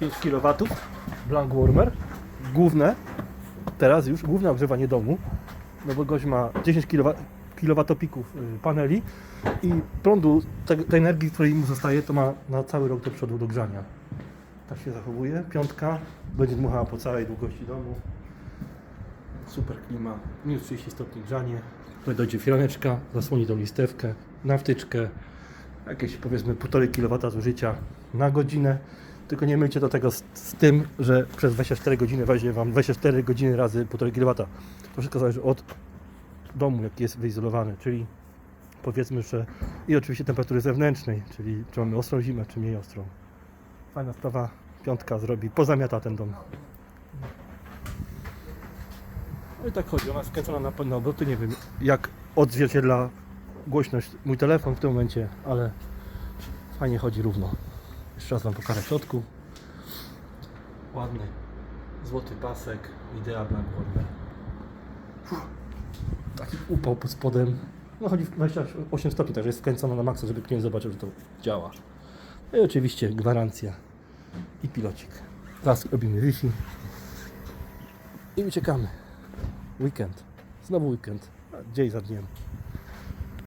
5 kW, blank warmer, główne, teraz już główne ogrzewanie domu, no bo gość ma 10 kW, kilowatopików y, paneli i prądu, te- tej energii, której mu zostaje, to ma na cały rok do przodu do grzania. Tak się zachowuje. Piątka będzie dmuchała po całej długości domu. Super klima, minus 30 stopni grzanie. Tutaj dojdzie firaneczka, zasłoni tą listewkę, na wtyczkę, jakieś powiedzmy 1,5 kW zużycia na godzinę. Tylko nie myjcie do tego z, z tym, że przez 24 godziny weźmie Wam 24 godziny razy 1,5 kW. To wszystko zależy od domu, jaki jest wyizolowany, czyli powiedzmy, że i oczywiście temperatury zewnętrznej, czyli czy mamy ostrą zimę, czy mniej ostrą. Fajna sprawa, piątka zrobi, pozamiata ten dom. No i tak chodzi, ona skręcona na pełne obroty, nie wiem jak odzwierciedla głośność mój telefon w tym momencie, ale fajnie chodzi równo. Jeszcze raz Wam pokażę w środku. Ładny, złoty pasek, Idea Black. Fuh. Taki upał pod spodem. No chodzi w 28 stopni, także jest wkręcona na maksa, żeby klient zobaczył, że to działa. No i oczywiście gwarancja i pilocik. Zaraz robimy Wi-Fi i uciekamy. Weekend. Znowu weekend. Dzień za dniem.